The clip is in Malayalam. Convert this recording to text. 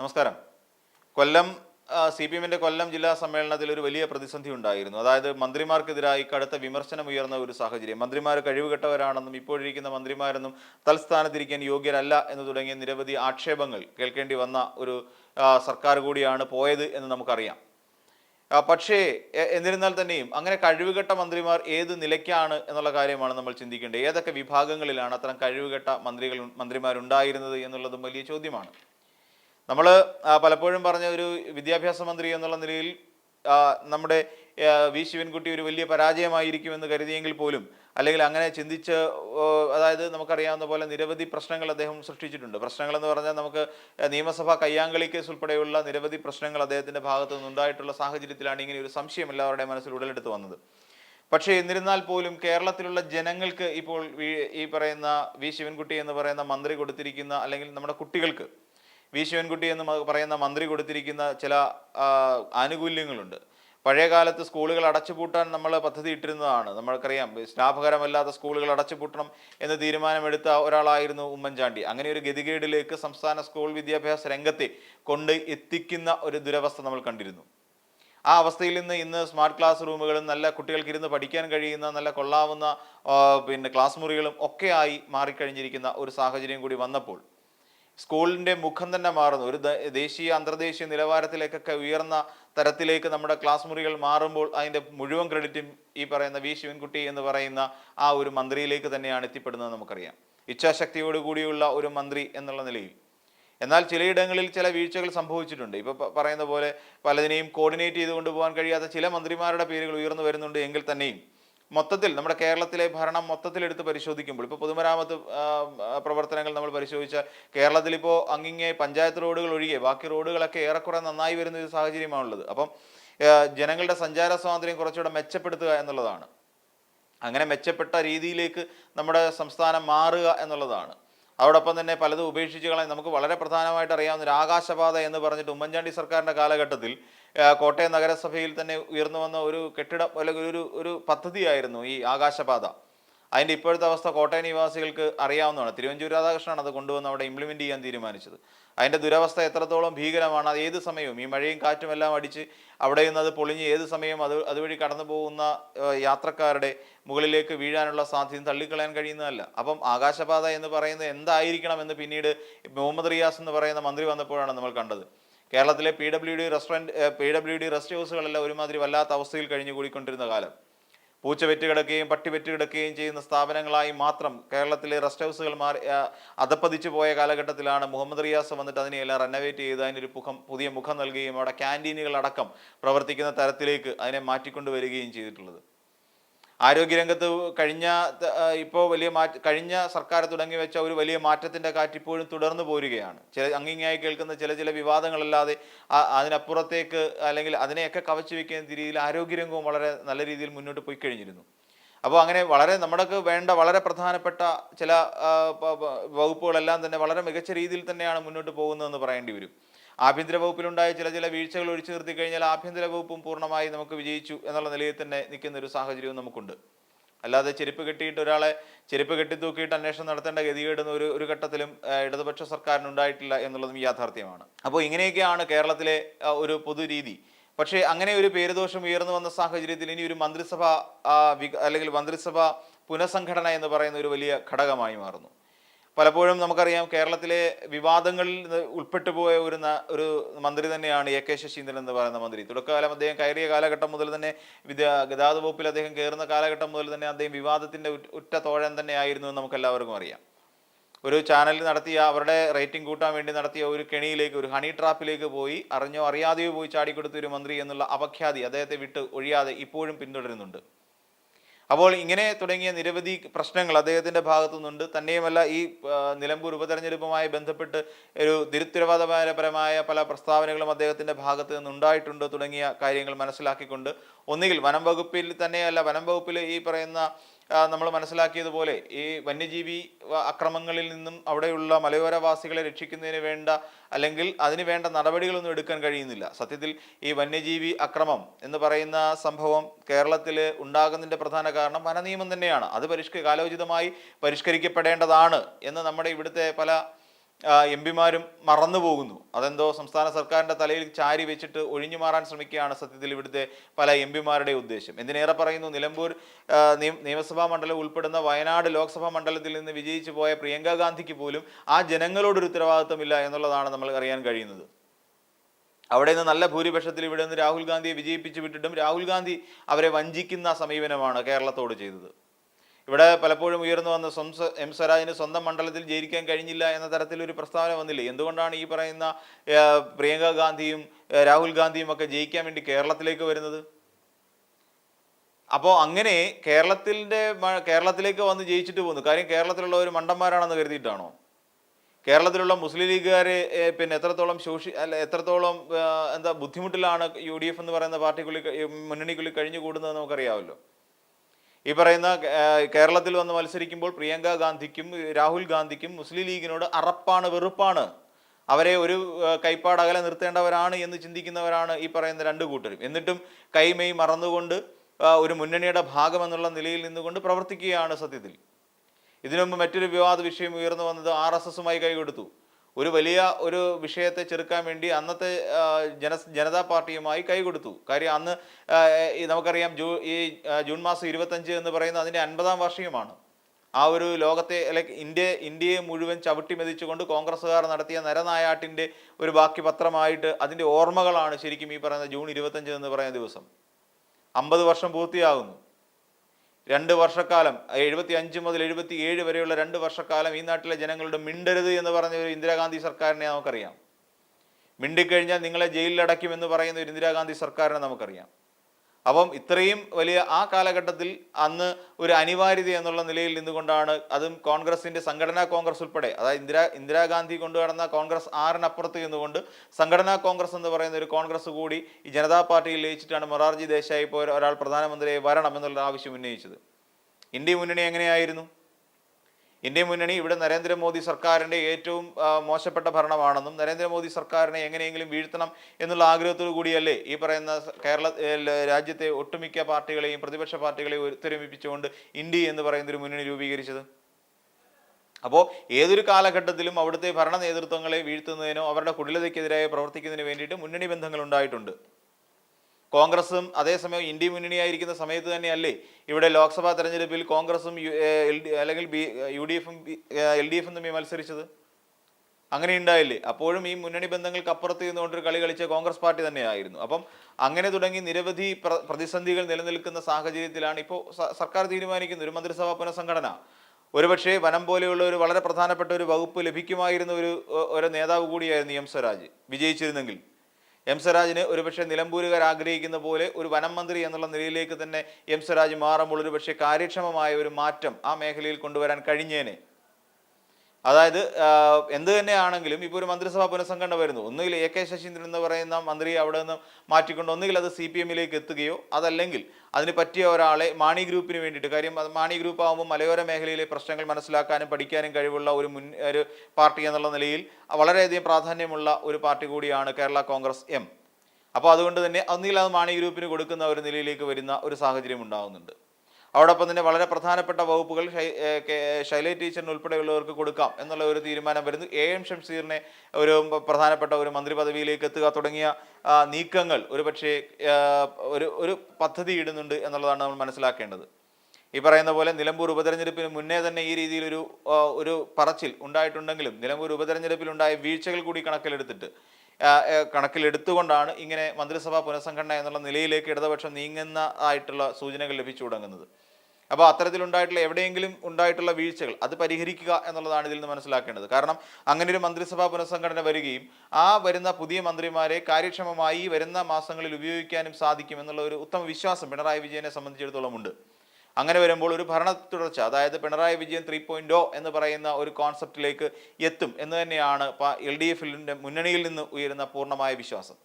നമസ്കാരം. കൊല്ലം സി പി എമ്മിന്റെ കൊല്ലം ജില്ലാ സമ്മേളനത്തിൽ ഒരു വലിയ പ്രതിസന്ധി ഉണ്ടായിരുന്നു. അതായത് മന്ത്രിമാർക്കെതിരായി കടുത്ത വിമർശനം ഉയർന്ന ഒരു സാഹചര്യം. മന്ത്രിമാർ കഴിവുകെട്ടവരാണെന്നും ഇപ്പോഴിരിക്കുന്ന മന്ത്രിമാരെന്നും തൽസ്ഥാനത്തിരിക്കാൻ യോഗ്യരല്ല എന്ന് തുടങ്ങിയ നിരവധി ആക്ഷേപങ്ങൾ കേൾക്കേണ്ടി വന്ന ഒരു സർക്കാർ കൂടിയാണ് പോയത് എന്ന് നമുക്കറിയാം. പക്ഷേ എന്നിരുന്നാൽ തന്നെയും അങ്ങനെ കഴിവുകെട്ട മന്ത്രിമാർ ഏത് നിലയ്ക്കാണ് എന്നുള്ള കാര്യമാണ് നമ്മൾ ചിന്തിക്കേണ്ടത്. ഏതൊക്കെ വിഭാഗങ്ങളിലാണ് അത്തരം കഴിവുകെട്ട മന്ത്രികൾ മന്ത്രിമാരുണ്ടായിരുന്നത് എന്നുള്ളതും വലിയ ചോദ്യമാണ്. നമ്മൾ പലപ്പോഴും പറഞ്ഞ ഒരു വിദ്യാഭ്യാസ മന്ത്രി എന്നുള്ള നിലയിൽ നമ്മുടെ വി ശിവൻകുട്ടി ഒരു വലിയ പരാജയമായിരിക്കുമെന്ന് കരുതിയെങ്കിൽ പോലും അല്ലെങ്കിൽ അങ്ങനെ ചിന്തിച്ച് അതായത് നമുക്കറിയാവുന്ന പോലെ നിരവധി പ്രശ്നങ്ങൾ അദ്ദേഹം സൃഷ്ടിച്ചിട്ടുണ്ട്. പ്രശ്നങ്ങൾ എന്ന് പറഞ്ഞാൽ നമുക്ക് നിയമസഭാ കയ്യാങ്കളി കേസ് ഉൾപ്പെടെയുള്ള നിരവധി പ്രശ്നങ്ങൾ അദ്ദേഹത്തിന്റെ ഭാഗത്തു നിന്നുണ്ടായിട്ടുള്ള സാഹചര്യത്തിലാണ് ഇങ്ങനെ ഒരു സംശയം എല്ലാവരുടെയും മനസ്സിൽ ഉടലെടുത്ത് വന്നത്. പക്ഷേ എന്നിരുന്നാൽ പോലും കേരളത്തിലുള്ള ജനങ്ങൾക്ക് ഇപ്പോൾ ഈ പറയുന്ന വി ശിവൻകുട്ടി എന്ന് പറയുന്ന മന്ത്രി കൊടുത്തിരിക്കുന്ന അല്ലെങ്കിൽ നമ്മുടെ കുട്ടികൾക്ക് വി ശിവൻകുട്ടി എന്ന് പറയുന്ന മന്ത്രി കൊടുത്തിരിക്കുന്ന ചില ആനുകൂല്യങ്ങളുണ്ട്. പഴയ കാലത്ത് സ്കൂളുകൾ അടച്ചുപൂട്ടാൻ നമ്മൾ പദ്ധതി ഇട്ടിരുന്നതാണ്. നമ്മൾക്കറിയാം ലാഭകരമല്ലാത്ത സ്കൂളുകൾ അടച്ചുപൂട്ടണം എന്ന് തീരുമാനമെടുത്ത ഒരാളായിരുന്നു ഉമ്മൻചാണ്ടി. അങ്ങനെ ഒരു ഗതികേടിലേക്ക് സംസ്ഥാന സ്കൂൾ വിദ്യാഭ്യാസ രംഗത്തെ കൊണ്ട് എത്തിക്കുന്ന ഒരു ദുരവസ്ഥ നമ്മൾ കണ്ടിരുന്നു. ആ അവസ്ഥയിൽ നിന്ന് ഇന്ന് സ്മാർട്ട് ക്ലാസ് റൂമുകളും നല്ല കുട്ടികൾക്ക് ഇരുന്ന് പഠിക്കാൻ കഴിയുന്ന നല്ല കൊള്ളാവുന്ന പിന്നെ ക്ലാസ് മുറികളും ഒക്കെയായി മാറിക്കഴിഞ്ഞിരിക്കുന്ന ഒരു സാഹചര്യം കൂടി വന്നപ്പോൾ സ്കൂളിന്റെ മുഖം തന്നെ മാറുന്നു. ഒരു ദേശീയ അന്തർദേശീയ നിലവാരത്തിലേക്കൊക്കെ ഉയർന്ന തരത്തിലേക്ക് നമ്മുടെ ക്ലാസ് മുറികൾ മാറുമ്പോൾ അതിന്റെ മുഴുവൻ ക്രെഡിറ്റും ഈ പറയുന്ന വി. ശിവൻകുട്ടി എന്ന് പറയുന്ന ആ ഒരു മന്ത്രിയിലേക്ക് തന്നെയാണ് എത്തിപ്പെടുന്നത് നമുക്കറിയാം. ഇച്ഛാശക്തിയോട് കൂടിയുള്ള ഒരു മന്ത്രി എന്നുള്ള നിലയിൽ. എന്നാൽ ചിലയിടങ്ങളിൽ ചില വീഴ്ചകൾ സംഭവിച്ചിട്ടുണ്ട്. ഇപ്പോൾ പറയുന്ന പോലെ പലതിനെയും കോർഡിനേറ്റ് ചെയ്ത് കൊണ്ടുപോകാൻ കഴിയാത്ത ചില മന്ത്രിമാരുടെ പേരുകൾ ഉയർന്നു വരുന്നുണ്ട് എങ്കിൽ തന്നെയും. മൊത്തത്തിൽ നമ്മുടെ കേരളത്തിലെ ഭരണം മൊത്തത്തിൽ എടുത്ത് പരിശോധിക്കുമ്പോൾ ഇപ്പോൾ പൊതുമരാമത്ത് പ്രവർത്തനങ്ങൾ നമ്മൾ പരിശോധിച്ചാൽ കേരളത്തിൽ ഇപ്പോൾ അങ്ങിങ്ങെ പഞ്ചായത്ത് റോഡുകൾ ഒഴികെ ബാക്കി റോഡുകളൊക്കെ ഏറെക്കുറെ നന്നായി വരുന്ന ഒരു സാഹചര്യമാണുള്ളത് അപ്പം ജനങ്ങളുടെ സഞ്ചാര സ്വാതന്ത്ര്യം കുറച്ചുകൂടെ മെച്ചപ്പെടുത്തുക എന്നുള്ളതാണ്. അങ്ങനെ മെച്ചപ്പെട്ട രീതിയിലേക്ക് നമ്മുടെ സംസ്ഥാനം മാറുക എന്നുള്ളതാണ്. അതോടൊപ്പം തന്നെ പലതും ഉപേക്ഷിച്ച് കളയാൻ നമുക്ക് വളരെ പ്രധാനമായിട്ട് അറിയാവുന്ന ഒരു ആകാശപാത എന്ന് പറഞ്ഞിട്ട് ഉമ്മൻചാണ്ടി സർക്കാരിന്റെ കാലഘട്ടത്തിൽ കോട്ടയം നഗരസഭയിൽ തന്നെ ഉയർന്നു വന്ന ഒരു കെട്ടിടം അല്ലെങ്കിൽ ഒരു ഒരു പദ്ധതിയായിരുന്നു ഈ ആകാശപാത. അതിന്റെ ഇപ്പോഴത്തെ അവസ്ഥ കോട്ടയം നിവാസികൾക്ക് അറിയാവുന്നതാണ്. തിരുവഞ്ചൂർ രാധാകൃഷ്ണൻ അത് കൊണ്ടുവന്ന് അവിടെ ഇംപ്ലിമെന്റ് ചെയ്യാൻ തീരുമാനിച്ചത്. അതിന്റെ ദുരവസ്ഥ എത്രത്തോളം ഭീകരമാണ് അത് ഏത് സമയവും ഈ മഴയും കാറ്റും എല്ലാം അടിച്ച് അവിടെ നിന്ന് അത് പൊളിഞ്ഞ് ഏത് സമയവും അത് അതുവഴി കടന്നു പോകുന്ന യാത്രക്കാരുടെ മുകളിലേക്ക് വീഴാനുള്ള സാധ്യത തള്ളിക്കളയാൻ കഴിയുന്നതല്ല. അപ്പം ആകാശപാത എന്ന് പറയുന്നത് എന്തായിരിക്കണം എന്ന് പിന്നീട് മുഹമ്മദ് റിയാസ് എന്ന് പറയുന്ന മന്ത്രി വന്നപ്പോഴാണ് നമ്മൾ കണ്ടത്. കേരളത്തിലെ P W D restaurant P W D rest ഹൗസുകളെല്ലാം ഒരുമാതിരി വല്ലാത്ത അവസ്ഥയിൽ കഴിഞ്ഞു കൂടിക്കൊണ്ടിരുന്ന കാലം. പൂച്ച വെറ്റ് കിടക്കുകയും പട്ടി വെറ്റ് കിടക്കുകയും ചെയ്യുന്ന സ്ഥാപനങ്ങളായി മാത്രം കേരളത്തിലെ റെസ്റ്റ് ഹൗസുകൾ മാറി അതപ്പതിച്ചു പോയ കാലഘട്ടത്തിലാണ് മുഹമ്മദ് റിയാസ് വന്നിട്ട് അതിനെയെല്ലാം റെനോവേറ്റ് ചെയ്ത് അതിനൊരു മുഖം പുതിയ മുഖം നൽകുകയും അവിടെ ക്യാന്റീനുകളടക്കം പ്രവർത്തിക്കുന്ന തരത്തിലേക്ക് അതിനെ മാറ്റിക്കൊണ്ടുവരികയും ചെയ്തിട്ടുള്ളത്. ആരോഗ്യരംഗത്ത് കഴിഞ്ഞ ഇപ്പോൾ വലിയ മാറ്റ കഴിഞ്ഞ സർക്കാർ തുടങ്ങി വെച്ച ഒരു വലിയ മാറ്റത്തിന്റെ കാറ്റ് ഇപ്പോഴും തുടർന്നു പോരുകയാണ്. ചില അങ്ങിങ്ങായി കേൾക്കുന്ന ചില ചില വിവാദങ്ങളല്ലാതെ അതിനപ്പുറത്തേക്ക് അല്ലെങ്കിൽ അതിനെയൊക്കെ കവച്ചു വെക്കുന്ന രീതിയിൽ ആരോഗ്യരംഗവും വളരെ നല്ല രീതിയിൽ മുന്നോട്ട് പോയി കഴിഞ്ഞിരുന്നു. അപ്പോൾ അങ്ങനെ വളരെ നമ്മുടെക്ക് വേണ്ട വളരെ പ്രധാനപ്പെട്ട ചില വകുപ്പുകളെല്ലാം തന്നെ വളരെ മികച്ച രീതിയിൽ തന്നെയാണ് മുന്നോട്ട് പോകുന്നതെന്ന് പറയേണ്ടി വരും. ആഭ്യന്തര വകുപ്പിലുണ്ടായ ചില ചില വീഴ്ചകൾ ഒഴിച്ചു നിർത്തി കഴിഞ്ഞാൽ ആഭ്യന്തര വകുപ്പും പൂർണമായി നമുക്ക് വിജയിച്ചു എന്നുള്ള നിലയിൽ തന്നെ നിൽക്കുന്ന ഒരു സാഹചര്യവും നമുക്കുണ്ട്. അല്ലാതെ ചെരുപ്പ് കെട്ടിയിട്ട് ഒരാളെ ചെരുപ്പ് കെട്ടി തൂക്കിയിട്ട് അന്വേഷണം നടത്തേണ്ട ഗതികേടുന്ന ഒരു ഒരു ഘട്ടത്തിലും ഇടതുപക്ഷ സർക്കാരിന് ഉണ്ടായിട്ടില്ല എന്നുള്ളതും യാഥാർത്ഥ്യമാണ്. അപ്പോൾ ഇങ്ങനെയൊക്കെയാണ് കേരളത്തിലെ ഒരു ഒരു പൊതുരീതി. പക്ഷേ അങ്ങനെ ഒരു പേരുദോഷം ഉയർന്നു വന്ന സാഹചര്യത്തിൽ ഇനി ഒരു മന്ത്രിസഭ അല്ലെങ്കിൽ മന്ത്രിസഭ പുനഃസംഘടന എന്ന് പറയുന്ന ഒരു വലിയ ഘടകമായി മാറുന്നു. പലപ്പോഴും നമുക്കറിയാം കേരളത്തിലെ വിവാദങ്ങളിൽ ഉൾപ്പെട്ടു പോയ ഒരു ഒരു മന്ത്രി തന്നെയാണ് എ കെ ശശീന്ദ്രൻ എന്ന് പറയുന്ന മന്ത്രി. തുടക്കകാലം അദ്ദേഹം കയറിയ കാലഘട്ടം മുതൽ തന്നെ വിദ്യാ ഗതാഗത വകുപ്പിൽ അദ്ദേഹം കയറുന്ന കാലഘട്ടം മുതൽ തന്നെ അദ്ദേഹം വിവാദത്തിന്റെ ഉറ്റ- തോഴൻ തന്നെയായിരുന്നു എന്ന് നമുക്ക് എല്ലാവർക്കും അറിയാം. ഒരു ചാനലിൽ നടത്തിയ അവരുടെ റേറ്റിംഗ് കൂട്ടാൻ വേണ്ടി നടത്തിയ ഒരു കെണിയിലേക്ക് ഒരു ഹണി ട്രാപ്പിലേക്ക് പോയി അറിഞ്ഞോ അറിയാതെയോ പോയി ചാടിക്കൊടുത്ത ഒരു മന്ത്രി എന്നുള്ള അപഖ്യാതി അദ്ദേഹത്തെ വിട്ട് ഒഴിയാതെ ഇപ്പോഴും പിന്തുടരുന്നുണ്ട്. അപ്പോൾ ഇങ്ങനെ തുടങ്ങിയ നിരവധി പ്രശ്നങ്ങൾ അദ്ദേഹത്തിന്റെ ഭാഗത്തു നിന്നുണ്ട് തന്നെയുമല്ല ഈ നിലമ്പൂർ ഉപതെരഞ്ഞെടുപ്പുമായി ബന്ധപ്പെട്ട് ഒരു നിരുത്തരവാദപരമായ പല പ്രസ്താവനകളും അദ്ദേഹത്തിന്റെ ഭാഗത്ത് നിന്നുണ്ടായിട്ടുണ്ട് തുടങ്ങിയ കാര്യങ്ങൾ മനസ്സിലാക്കിക്കൊണ്ട്. ഒന്നുകിൽ വനം വകുപ്പിൽ തന്നെയല്ല വനം വകുപ്പിൽ ഈ പറയുന്ന നമ്മൾ മനസ്സിലാക്കിയതുപോലെ ഈ വന്യജീവി അക്രമങ്ങളിൽ നിന്നും അവിടെയുള്ള മലയോരവാസികളെ രക്ഷിക്കുന്നതിന് വേണ്ട അല്ലെങ്കിൽ അതിന് വേണ്ട നടപടികളൊന്നും എടുക്കാൻ കഴിയുന്നില്ല. സത്യത്തിൽ ഈ വന്യജീവി അക്രമം എന്ന് പറയുന്ന സംഭവം കേരളത്തിൽ ഉണ്ടാകുന്നതിന്റെ പ്രധാന കാരണം വനനിയമം തന്നെയാണ്. അത് പരിഷ്ക കാലോചിതമായി പരിഷ്കരിക്കപ്പെടേണ്ടതാണ് എന്ന് നമ്മുടെ ഇവിടുത്തെ പല എം പിമാരും മറന്നു പോകുന്നു. അതെന്തോ സംസ്ഥാന സർക്കാരിന്റെ തലയിൽ ചാരി വെച്ചിട്ട് ഒഴിഞ്ഞു മാറാൻ ശ്രമിക്കുകയാണ് സത്യത്തിൽ ഇവിടുത്തെ പല എം പിമാരുടെ ഉദ്ദേശം. എന്തിനേറെ പറയുന്നു? നിലമ്പൂർ നിയമസഭാ മണ്ഡലം ഉൾപ്പെടുന്ന വയനാട് ലോക്സഭാ മണ്ഡലത്തിൽ നിന്ന് വിജയിച്ചു പോയ പ്രിയങ്ക ഗാന്ധിക്ക് പോലും ആ ജനങ്ങളോടൊരു ഉത്തരവാദിത്വമില്ല എന്നുള്ളതാണ് നമ്മൾ അറിയാൻ കഴിയുന്നത്. അവിടെ നിന്ന് നല്ല ഭൂരിപക്ഷത്തിൽ ഇവിടെ നിന്ന് രാഹുൽ ഗാന്ധിയെ വിജയിപ്പിച്ചു വിട്ടിട്ടും രാഹുൽ ഗാന്ധി അവരെ വഞ്ചിക്കുന്ന സമീപനമാണ് കേരളത്തോട് ചെയ്തത്. ഇവിടെ പലപ്പോഴും ഉയർന്നു വന്ന എം സ്വരാജിന് സ്വന്തം മണ്ഡലത്തിൽ ജയിക്കാൻ കഴിഞ്ഞില്ല എന്ന തരത്തിലൊരു പ്രസ്താവന വന്നില്ലേ? എന്തുകൊണ്ടാണ് ഈ പറയുന്ന പ്രിയങ്ക ഗാന്ധിയും രാഹുൽ ഗാന്ധിയും ഒക്കെ ജയിക്കാൻ വേണ്ടി കേരളത്തിലേക്ക് വരുന്നത്? അപ്പോൾ അങ്ങനെ കേരളത്തിന്റെ കേരളത്തിലേക്ക് വന്ന് ജയിച്ചിട്ട് പോകുന്നു കാര്യം കേരളത്തിലുള്ള ഒരു മണ്ടന്മാരാണെന്ന് കരുതിയിട്ടാണോ? കേരളത്തിലുള്ള മുസ്ലിം ലീഗുകാരെ പിന്നെ എത്രത്തോളം ശോഷി അല്ല എത്രത്തോളം എന്താ ബുദ്ധിമുട്ടിലാണ് യു ഡി എഫ് എന്ന് പറയുന്ന പാർട്ടിക്കുള്ളിൽ മുന്നണിക്കുള്ളിൽ കഴിഞ്ഞു കൂടുന്നത് നമുക്കറിയാമല്ലോ. ഈ പറയുന്ന കേരളത്തിൽ വന്ന് മത്സരിക്കുമ്പോൾ പ്രിയങ്ക ഗാന്ധിക്കും രാഹുൽ ഗാന്ധിക്കും മുസ്ലിം ലീഗിനോട് അറപ്പാണ് വെറുപ്പാണ്. അവരെ ഒരു കൈപ്പാട് അകലെ നിർത്തേണ്ടവരാണ് എന്ന് ചിന്തിക്കുന്നവരാണ് ഈ പറയുന്ന രണ്ട് കൂട്ടരും. എന്നിട്ടും കൈമെയ് മറന്നുകൊണ്ട് ഒരു മുന്നണിയുടെ ഭാഗമെന്നുള്ള നിലയിൽ നിന്നുകൊണ്ട് പ്രവർത്തിക്കുകയാണ് സത്യത്തിൽ. ഇതിനു മുമ്പ് മറ്റൊരു വിവാദ വിഷയം ഉയർന്നു വന്നത് ആർ എസ് എസുമായി കൈകൊടുത്തു. ഒരു വലിയ ഒരു വിഷയത്തെ ചെറുക്കാൻ വേണ്ടി അന്നത്തെ ജന ജനതാ പാർട്ടിയുമായി കൈകൊടുത്തു കാര്യം അന്ന് നമുക്കറിയാം ജൂ ഈ ജൂൺ മാസം ഇരുപത്തഞ്ച് എന്ന് പറയുന്നത് അതിന്റെ അൻപതാം വാർഷികമാണ്. ആ ഒരു ലോകത്തെ ലൈക്ക് ഇന്ത്യ ഇന്ത്യയെ മുഴുവൻ ചവിട്ടി മെതിച്ചുകൊണ്ട് കോൺഗ്രസ്സുകാർ നടത്തിയ നരനായാട്ടിന്റെ ഒരു ബാക്കി പത്രമായിട്ട് അതിന്റെ ഓർമ്മകളാണ് ശരിക്കും ഈ പറയുന്ന ജൂൺ ഇരുപത്തഞ്ച് എന്ന് പറയുന്ന ദിവസം. അമ്പത് വർഷം പൂർത്തിയാകുന്നു. രണ്ട് വർഷക്കാലം എഴുപത്തി അഞ്ച് മുതൽ എഴുപത്തി ഏഴ് വരെയുള്ള രണ്ട് വർഷക്കാലം ഈ നാട്ടിലെ ജനങ്ങളുടെ മിണ്ടരുത് എന്ന് പറഞ്ഞ ഒരു ഇന്ദിരാഗാന്ധി സർക്കാരിനെ നമുക്കറിയാം. മിണ്ടിക്കഴിഞ്ഞാൽ നിങ്ങളെ ജയിലിലടയ്ക്കുമെന്ന് പറയുന്ന ഒരു ഇന്ദിരാഗാന്ധി സർക്കാരിനെ നമുക്കറിയാം. അപ്പം ഇത്രയും വലിയ ആ കാലഘട്ടത്തിൽ അന്ന് ഒരു അനിവാര്യത എന്നുള്ള നിലയിൽ നിന്നുകൊണ്ടാണ് അതും കോൺഗ്രസിന്റെ സംഘടനാ കോൺഗ്രസ് ഉൾപ്പെടെ. അതായത് ഇന്ദിരാ ഇന്ദിരാഗാന്ധി കൊണ്ടുവരുന്ന കോൺഗ്രസ് ആറിനപ്പുറത്ത് നിന്നുകൊണ്ട് സംഘടനാ കോൺഗ്രസ് എന്ന് പറയുന്ന ഒരു കോൺഗ്രസ് കൂടി ഈ ജനതാ പാർട്ടിയിൽ ലയിച്ചിട്ടാണ് മൊറാർജി ദേശായി പോലെ ഒരാൾ പ്രധാനമന്ത്രിയെ വരണം എന്നുള്ള ആവശ്യം ഉന്നയിച്ചത്. ഇന്ത്യ മുന്നണി എങ്ങനെയായിരുന്നു? ഇന്ത്യ മുന്നണി ഇവിടെ നരേന്ദ്രമോദി സർക്കാരിന്റെ ഏറ്റവും മോശപ്പെട്ട ഭരണമാണെന്നും നരേന്ദ്രമോദി സർക്കാരിനെ എങ്ങനെയെങ്കിലും വീഴ്ത്തണം എന്നുള്ള ആഗ്രഹത്തോടു കൂടിയല്ലേ ഈ പറയുന്ന കേരള രാജ്യത്തെ ഒട്ടുമിക്ക പാർട്ടികളെയും പ്രതിപക്ഷ പാർട്ടികളെയും ഒത്തൊരുമിപ്പിച്ചുകൊണ്ട് ഇന്ത്യ എന്ന് പറയുന്ന ഒരു മുന്നണി രൂപീകരിച്ചത്? അപ്പോൾ ഏതൊരു കാലഘട്ടത്തിലും അവിടുത്തെ ഭരണ നേതൃത്വങ്ങളെ വീഴ്ത്തുന്നതിനോ അവരുടെ കുടിലതയ്ക്കെതിരായി പ്രവർത്തിക്കുന്നതിന് വേണ്ടിയിട്ട് മുന്നണി ബന്ധങ്ങൾ ഉണ്ടായിട്ടുണ്ട്. കോൺഗ്രസും അതേസമയം ഇന്ത്യ മുന്നണിയായിരിക്കുന്ന സമയത്ത് തന്നെയല്ലേ ഇവിടെ ലോക്സഭാ തെരഞ്ഞെടുപ്പിൽ കോൺഗ്രസും അല്ലെങ്കിൽ ബി യു ഡി എഫും എൽ ഡി എഫും തമ്മിൽ മത്സരിച്ചത്? അങ്ങനെ ഉണ്ടായില്ലേ? അപ്പോഴും ഈ മുന്നണി ബന്ധങ്ങൾക്ക് അപ്പുറത്ത് നിന്നുകൊണ്ടൊരു കളി കളിച്ച കോൺഗ്രസ് പാർട്ടി തന്നെയായിരുന്നു. അപ്പം അങ്ങനെ തുടങ്ങി നിരവധി പ്ര- പ്രതിസന്ധികൾ നിലനിൽക്കുന്ന സാഹചര്യത്തിലാണ് ഇപ്പോൾ സർക്കാർ തീരുമാനിക്കുന്ന ഒരു മന്ത്രിസഭാ പുനഃസംഘടന. ഒരുപക്ഷെ വനം പോലെയുള്ള ഒരു വളരെ പ്രധാനപ്പെട്ട ഒരു വകുപ്പ് ലഭിക്കുമായിരുന്ന ഒരു ഒരു നേതാവ് കൂടിയായിരുന്നു എം സ്വരാജ്. വിജയിച്ചിരുന്നെങ്കിൽ. എം സ്വരാജിന് ഒരുപക്ഷെ നിലമ്പൂരുകാർ ആഗ്രഹിക്കുന്ന പോലെ ഒരു വനം മന്ത്രി എന്നുള്ള നിലയിലേക്ക് തന്നെ എം സ്വരാജ് മാറുമ്പോൾ ഒരുപക്ഷെ കാര്യക്ഷമമായ ഒരു മാറ്റം ആ മേഖലയിൽ കൊണ്ടുവരാൻ കഴിഞ്ഞേനെ. അതായത് എന്ത് തന്നെയാണെങ്കിലും ഇപ്പോൾ ഒരു മന്ത്രിസഭാ പുനഃസംഘടന വരുന്നു. ഒന്നുകിൽ എ കെ ശശീന്ദ്രൻ എന്ന് പറയുന്ന മന്ത്രി അവിടെ നിന്ന് മാറ്റിക്കൊണ്ട് ഒന്നുകിൽ അത് സി പി എമ്മിലേക്ക് എത്തുകയോ അതല്ലെങ്കിൽ അതിന് പറ്റിയ ഒരാളെ മാണി ഗ്രൂപ്പിന് വേണ്ടിയിട്ട് കാര്യം മാണി ഗ്രൂപ്പ് ആകുമ്പോൾ മലയോര മേഖലയിലെ പ്രശ്നങ്ങൾ മനസ്സിലാക്കാനും പഠിക്കാനും കഴിവുള്ള ഒരു മുൻ ഒരു പാർട്ടി എന്നുള്ള നിലയിൽ വളരെയധികം പ്രാധാന്യമുള്ള ഒരു പാർട്ടി കൂടിയാണ് കേരള കോൺഗ്രസ് എം. അപ്പോൾ അതുകൊണ്ട് തന്നെ ഒന്നുകിൽ അത് മാണി ഗ്രൂപ്പിന് കൊടുക്കുന്ന ഒരു നിലയിലേക്ക് വരുന്ന ഒരു സാഹചര്യം ഉണ്ടാകുന്നുണ്ട് അതോടൊപ്പം തന്നെ വളരെ പ്രധാനപ്പെട്ട വകുപ്പുകൾ ശൈലേ ടീച്ചറിന് ഉൾപ്പെടെയുള്ളവർക്ക് കൊടുക്കാം എന്നുള്ള ഒരു തീരുമാനം വരുന്നു. എ എം ഷംസീറിനെ ഒരു പ്രധാനപ്പെട്ട ഒരു മന്ത്രി പദവിയിലേക്ക് എത്തുക തുടങ്ങിയ നീക്കങ്ങൾ ഒരു പക്ഷേ ഒരു ഒരു പദ്ധതി ഇടുന്നുണ്ട് എന്നുള്ളതാണ് നമ്മൾ മനസ്സിലാക്കേണ്ടത്. ഈ പറയുന്ന പോലെ നിലമ്പൂർ ഉപതെരഞ്ഞെടുപ്പിന് മുന്നേ തന്നെ ഈ രീതിയിലൊരു ഒരു ഒരു പറച്ചിൽ ഉണ്ടായിട്ടുണ്ടെങ്കിലും നിലമ്പൂർ ഉപതെരഞ്ഞെടുപ്പിൽ ഉണ്ടായ വീഴ്ചകൾ കൂടി കണക്കിലെടുത്തിട്ട് കണക്കിലെടുത്തുകൊണ്ടാണ് ഇങ്ങനെ മന്ത്രിസഭാ പുനഃസംഘടന എന്നുള്ള നിലയിലേക്ക് ഇടതുപക്ഷം നീങ്ങുന്ന ആയിട്ടുള്ള സൂചനകൾ ലഭിച്ചു തുടങ്ങുന്നത്. അപ്പോൾ അത്തരത്തിലുണ്ടായിട്ടുള്ള എവിടെയെങ്കിലും ഉണ്ടായിട്ടുള്ള വീഴ്ചകൾ അത് പരിഹരിക്കുക എന്നുള്ളതാണ് ഇതിൽ നിന്ന് മനസ്സിലാക്കേണ്ടത്. കാരണം അങ്ങനെ ഒരു മന്ത്രിസഭാ പുനഃസംഘടന വരികയും ആ വരുന്ന പുതിയ മന്ത്രിമാരെ കാര്യക്ഷമമായി വരുന്ന മാസങ്ങളിൽ ഉപയോഗിക്കാനും സാധിക്കും എന്നുള്ള ഒരു ഉത്തമ വിശ്വാസം പിണറായി വിജയനെ സംബന്ധിച്ചിടത്തോളം ഉണ്ട്. അങ്ങനെ വരുമ്പോൾ ഒരു ഭരണ തുടർച്ച അതായത് പിണറായി വിജയൻ ത്രീ പോയിന്റ് എന്ന് പറയുന്ന ഒരു കോൺസെപ്റ്റിലേക്ക് എത്തും എന്ന് തന്നെയാണ് എൽ ഡി എഫിന്റെ മുന്നണിയിൽ നിന്ന് ഉയരുന്ന പൂർണമായ വിശ്വാസം.